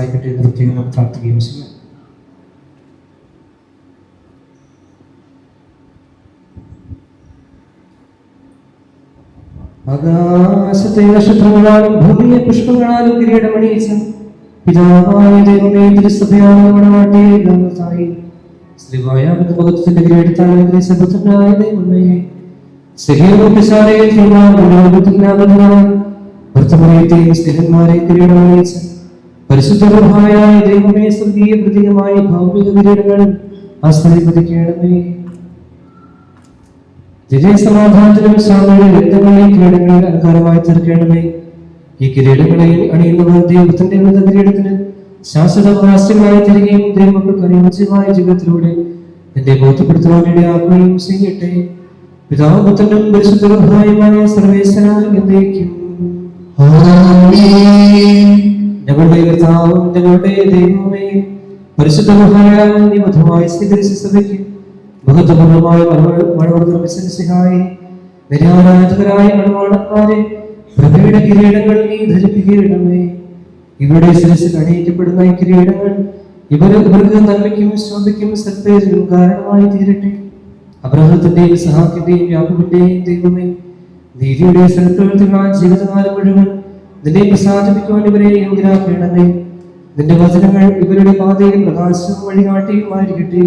ആയിക്കട്ടെ എന്ന് പ്രത്യേകം പ്രാർത്ഥിക്കുകയും ചെയ്യാം ആകാശത്തെ നക്ഷത്രങ്ങളാലും ഭൂമിയെ പുഷ്പങ്ങളാലും കിരീടമണിയിച്ച പിതാവായ ദൈവമേ തിരുസഭയാണ് കിരീടത്താൽ അനുഗ്രഹിച്ച പുത്രനായ ദൈവമേ. സ്നേഹോപചാരയെ ഭർത്തമറിയത്തെയും സ്നേഹന്മാരെ കിരീടമണിയിച്ച പരിശുദ്ധമായ ദൈവമേ സ്വർഗീയ പ്രതീകമായ ഭൗമിക കിരീടങ്ങൾ ആസ്വദിപ്പിക്കണമേ വിജയസമാധാനത്തിനും ശാന്തയുടെ രക്തങ്ങളെയും കിരീടങ്ങളിൽ അലങ്കാരമായി തീർക്കണമേ. ഈ കിരീടങ്ങളെ അണിയുന്നവർ ദൈവത്തിന്റെ ഉന്നത കിരീടത്തിന് ശാശ്വത അവകാശങ്ങളായി തീരുകയും ദൈവമക്കൾക്ക് അനുയോജ്യമായ ജീവിതത്തിലൂടെ എന്റെ ബോധ്യപ്പെടുത്തുവാൻ ഇടയാക്കുകയും ചെയ്യട്ടെ. പിതാപുത്രനും പരിശുദ്ധമായ സർവേശ്വര എന്നേക്കും. ഞങ്ങളുടെ കർത്താവും ഞങ്ങളുടെ ദൈവമേ പരിശുദ്ധമായ നിബദ്ധമായി സ്വീകരിച്ച സഭയ്ക്ക് പ്രഭയുടെ കിരീടങ്ങൾ നീ ധരിപ്പിക്കണമേ. ഇവരുടെ ശിരസിൽ അണിയിക്കപ്പെടുന്ന ഈ കിരീടങ്ങൾ ഇവർ ഇവർക്ക് നന്മയ്ക്കും ശോഭയ്ക്കും സത്പേരിനും കാരണമായി തീരട്ടെ. അബ്രഹത്തിന്റെയും സഹാക്കിന്റെയും യാഹുവിന്റെയും ദൈവമേ നീതിയുടെ സ്ഥലത്തുള്ള ജീവിതകാലം മുഴുവൻ നിന്നെ പ്രസാദിപ്പിക്കുവാൻ ഇവരെ യോഗ്യരാക്കണമേ. നിന്റെ വചനങ്ങൾ ഇവരുടെ പാതയിൽ പ്രകാശവും വഴികാട്ടിയുമായിരിക്കട്ടെ.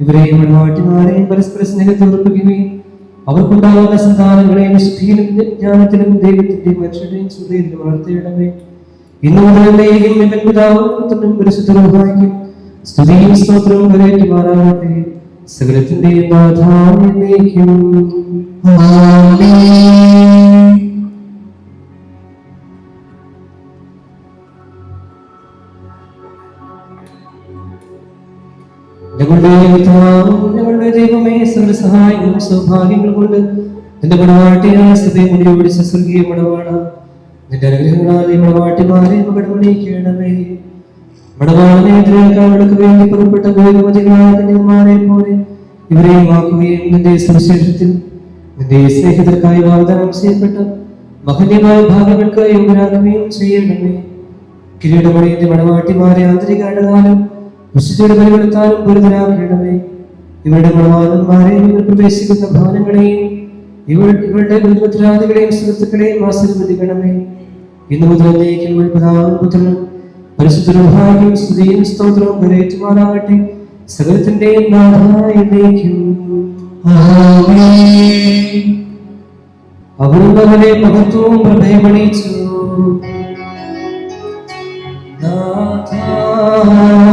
ഇവരെയും മൺവാട്ടിമാരെയും പരസ്പര സ്നേഹത്തിൽ ഉറപ്പിക്കുകയും അവർക്കുണ്ടാകുന്ന സന്താനങ്ങളെയും ശുദ്ധിയിലും ജ്ഞാനത്തിലും ദൈവത്തിന്റെയും മനുഷ്യരുടെയും ശ്രദ്ധയിലും വളർത്തിയിടമേ ഇന്നു മുതലേക്കും എന്റെ പിതാവും പരിശുദ്ധമായിരിക്കും സ്തുതിയും സ്തോത്രവും വരേറ്റുമാറാകട്ടെ സകലത്തിന്റെയും നാഥാന്നേക്കും പോലെ സ്നേഹിതർക്കായി ചെയ്യപ്പെട്ട മഹന്യമായ ഭാഗങ്ങൾക്ക് യോഗ്യരാക്കുകയും ചെയ്യണമേ. കിരീടമണിയുടെ മണവാട്ടിമാരെ ആന്തരിക വിശുദ്ധിയുടെ പരിവർത്താനും ഗുരുതരാക്കണമേ ഇവരുടെ ഗുണവാദന്മാരെയും ഇവർ പ്രവേശിക്കുന്ന ഭവനങ്ങളെയും ഇവർ ഇവരുടെ കുടുംബത്തിലാദികളെയും സുഹൃത്തുക്കളെയും ആശീർവദിക്കണമേ. ഇന്ന് മുതൽ എന്നേക്കും പിതാവും പുത്രനും പരിശുദ്ധരും സ്തുതിയും സ്തോത്രവും കരയേറ്റുമാറാകട്ടെ സകലത്തിന്റെയും നാഥായ മഹത്വവും പ്രഭയമണിച്ചു അവനെ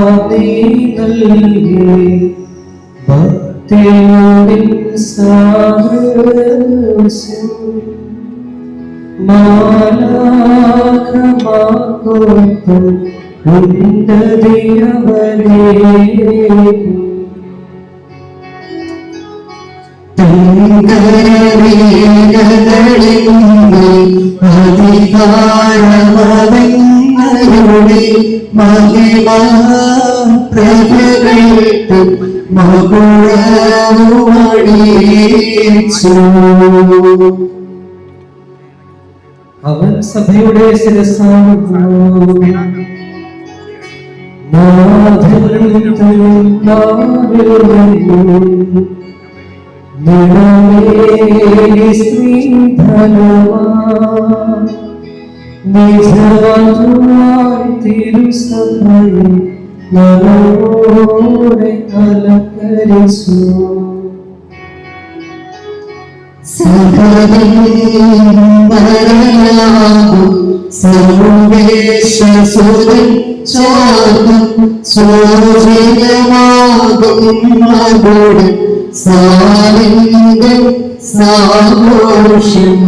പ്രഭയമണിയിച്ചു ഭക്തിയോടിൻ സാഹസ്യം മാലാഖമാക്കോത്തും ഉന്നതിയവരേക്കും അധികാരമവങ്ങളുടെ മഹിമ പ്രഭകൾക്ക് മകുളമണിയിച്ചു അവൻ സഭയുടെ ശിരസാണ് തിരുസഭയെ നലോടെ അലങ്കരിച്ചു സർവേശ്വരൻ ചാകും സൂചിതമാകും മകളുടെ സാലിംഗം സാഘോഷം